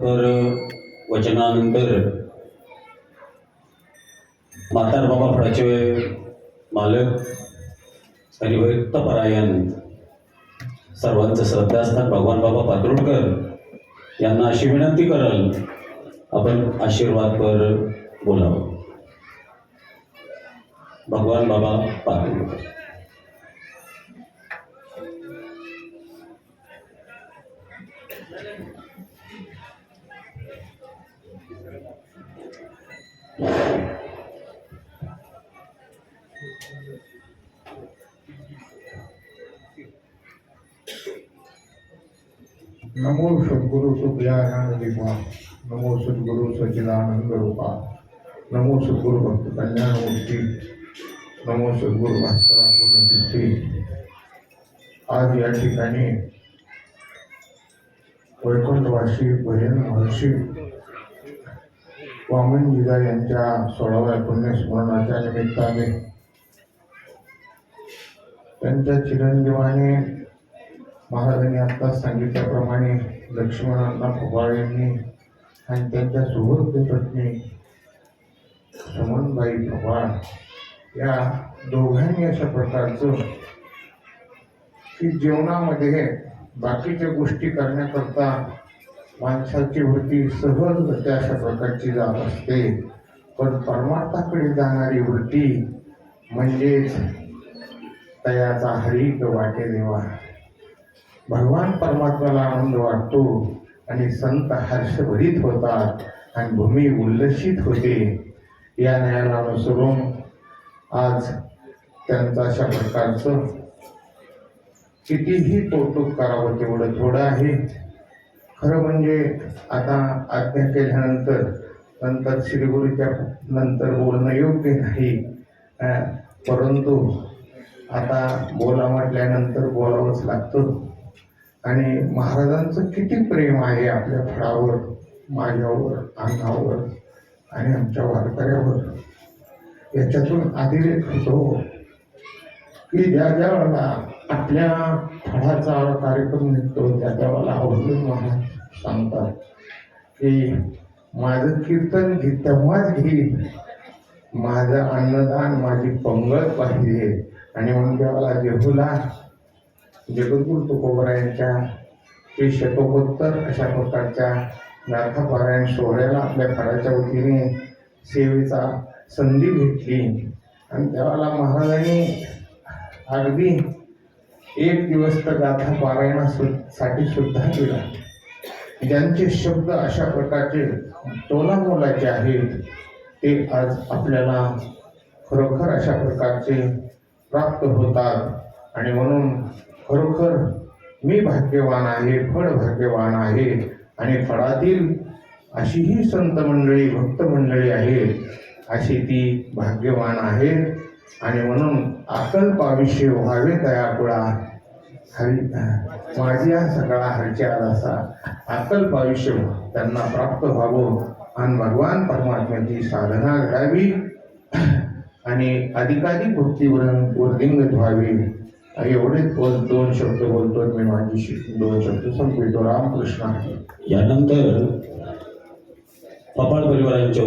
तर वचनानंतर म्हातार बाबा फळाचे मालक हरिभक्त परायण सर्वांचं श्रद्धास्थान भगवान बाबा पात्रोडकर यांना अशी विनंती कराल आपण आशीर्वादपर बोलावं. भगवान बाबा पात्रोडकर नमो सद्गुरु सुज्ञानानंद दिपा नमो सद्गुरु सचिदानंद रूपा नमो सद्गुरु भक्त कल्याणमूर्ती नमो सद्गुरु भास्करा पूर्णतीर्थी आज या ठिकाणी वैकुंठवासी भजन महर्षी वामन जिजा यांच्या सोळाव्या पुण्यस्मरणाच्या निमित्ताने त्यांच्या चिरंजीवाने महाराजांनी आत्ताच सांगितल्याप्रमाणे लक्ष्मणांना फुबाळ यांनी आणि त्यांच्या सुहृद पत्नी समनबाई फुबाळ या दोघांनी अशा प्रकारचं की जीवनामध्ये बाकीच्या गोष्टी करण्याकरता माणसाची वृत्ती सहजरित्या अशा प्रकारची जात असते. पण परमार्थाकडे जाणारी वृत्ती म्हणजेच तयाचा हरिक वाटे देवा. भगवान परमात्म्याला आनंद वाटतो आणि संत हर्षभरीत होतात आणि भूमी उल्लसित होते. या न्यायाला अनुसरून आज त्यांचं अशा प्रकारचं कितीही कौतुक करावं तेवढं थोडं आहे. खरं म्हणजे आता आज्ञा केल्यानंतर नंतर श्रीगुरूच्या नंतर बोलणं योग्य नाही. परंतु आता बोला म्हटल्यानंतर बोलावंच लागतं. आणि महाराजांचं किती प्रेम आहे आपल्या फळावर माझ्यावर अंगावर आणि आमच्या वारकऱ्यावर. याच्यातून अतिरेक होतो की ज्या ज्या वेळेला आपल्या फळाचा कार्यक्रम निघतो त्या त्या वेळेला आवर्जून महाराज सांगतात की माझं कीर्तन घे तेव्हाच घे माझं अन्नदान माझी पंगत पाहिजे आणि म्हणून देवाला देहूला जगद्गुरु तुकोबरायांच्या ते शतकोत्तर अशा प्रकारच्या नाथापारायण सोहळ्याला आपल्या घराच्या वतीने सेवेचा संधी भेटली आणि देवाला महाराजांनी अगदी एक दिवस तर गाथा पारायणासाठी सुद्धा दिला ज्यांचे शब्द अशा प्रकारचे तोलामोलाचे आहेत ते आज आपल्याला खरोखर अशा प्रकारचे प्राप्त होतात. आणि म्हणून खरोखर मी भाग्यवान आहे फळ भाग्यवान आहे. आणि फळातील अशीही संत मंडळी भक्त मंडळी आहेत अशी ती भाग्यवान आहे. आणि म्हणून अकल्प आयुष्य व्हावे दयाकुळा हरी माझी सगळा हरच्या असा. अकल्प आयुष्य त्यांना प्राप्त व्हावं. आणि भगवान परमात्म्याची साधना घडावी आणि अधिकाधिक भक्तीवर वृद्धिंगत व्हावी एवढेच बोल दोन शब्द बोलतो मी माझी दोन शब्द संपवितो. रामकृष्ण यानंतर पपाळ परिवारांच्या